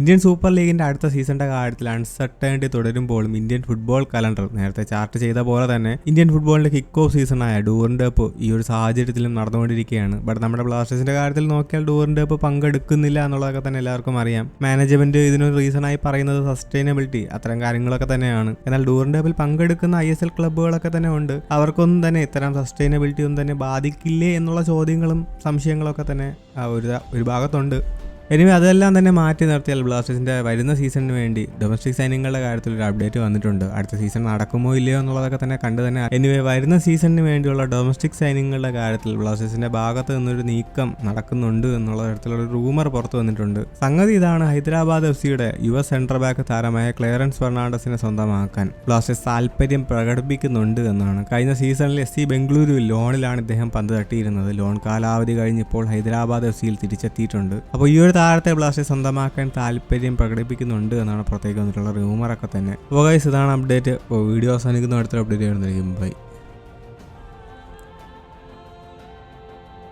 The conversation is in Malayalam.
ഇന്ത്യൻ സൂപ്പർ ലീഗിന്റെ അടുത്ത സീസണിന്റെ കാര്യത്തിൽ അൺസർട്ടേണിറ്റി തുടരുമ്പോഴും ഇന്ത്യൻ ഫുട്ബോൾ കലണ്ടർ നേരത്തെ ചാർട്ട് ചെയ്ത പോലെ തന്നെ ഇന്ത്യൻ ഫുട്ബോളിന്റെ കിക്ക് ഓഫ് സീസണായ ഡൂറിന്റെ കപ്പ് ഈ ഒരു സാഹചര്യത്തിലും നടന്നുകൊണ്ടിരിക്കുകയാണ്. ബട്ട് നമ്മുടെ ബ്ലാസ്റ്റേഴ്സിന്റെ കാര്യത്തിൽ നോക്കിയാൽ ഡൂറിന്റെ കപ്പ് പങ്കെടുക്കുന്നില്ല എന്നുള്ളതൊക്കെ തന്നെ എല്ലാവർക്കും അറിയാം. മാനേജ്മെന്റ് ഇതിനൊരു റീസണായി പറയുന്നത് സസ്റ്റൈനബിലിറ്റി അത്തരം കാര്യങ്ങളൊക്കെ തന്നെയാണ്. എന്നാൽ ഡൂറിന്റെ കപ്പിൽ പങ്കെടുക്കുന്ന ഐ എസ് എൽ ക്ലബ്ബുകളൊക്കെ തന്നെ ഉണ്ട്. അവർക്കൊന്നും തന്നെ ഇത്തരം സസ്റ്റൈനബിലിറ്റി ഒന്നും തന്നെ ബാധിക്കില്ലേ എന്നുള്ള ചോദ്യങ്ങളും സംശയങ്ങളൊക്കെ തന്നെ ഒരു ഒരു ഭാഗത്തുണ്ട്. എനിവേ അതെല്ലാം തന്നെ മാറ്റി നിർത്തിയാൽ ബ്ലാസ്റ്റേഴ്സിന്റെ വരുന്ന സീസണിന് വേണ്ടി ഡൊമസ്റ്റിക് സൈനിങ്ങളുടെ കാര്യത്തിൽ ഒരു അപ്ഡേറ്റ് വന്നിട്ടുണ്ട്. അടുത്ത സീസൺ നടക്കുമോ ഇല്ലയോ എന്നുള്ളതൊക്കെ തന്നെ കണ്ടു തന്നെ എനിവേ വരുന്ന സീസണിന് വേണ്ടിയുള്ള ഡൊമസ്റ്റിക് സൈനിങ്ങളുടെ കാര്യത്തിൽ ബ്ലാസ്റ്റേഴ്സിന്റെ ഭാഗത്ത് നിന്നൊരു നീക്കം നടക്കുന്നുണ്ട് എന്നുള്ള തരത്തിലുള്ള റൂമർ പുറത്തു വന്നിട്ടുണ്ട്. സംഗതി ഇതാണ്. ഹൈദരാബാദ് എഫ് സിയുടെ യുവ സെൻട്രൽ ബാക്ക് താരമായ ക്ലിയറൻസ് ഫെർണാണ്ടസിനെ സ്വന്തമാക്കാൻ ബ്ലാസ്റ്റേഴ്സ് താല്പര്യം പ്രകടിപ്പിക്കുന്നുണ്ട് എന്നാണ്. കഴിഞ്ഞ സീസണിൽ എസ് സി ബംഗളൂരുവിൽ ലോണിലാണ് ഇദ്ദേഹം പന്ത് തട്ടിയിരുന്നത്. ലോൺ കാലാവധി കഴിഞ്ഞ് ഇപ്പോൾ ഹൈദരാബാദ് എഫ് സിയിൽ തിരിച്ചെത്തിയിട്ടുണ്ട്. അപ്പോൾ ഈ ഒരു താരത്തെ ബ്ലാസ്റ്റ് സ്വന്തമാക്കാൻ താല്പര്യം പ്രകടിപ്പിക്കുന്നുണ്ട് എന്നാണ് പുറത്തേക്ക് വന്നിട്ടുള്ള റൂമറൊക്കെ തന്നെ. അപ്പോൾ ഗൈസ് ഇതാണ് അപ്ഡേറ്റ് വീഡിയോ അവസാനിക്കുന്ന അടുത്തൊരു അപ്ഡേറ്റ് ആയിരുന്നു ബൈ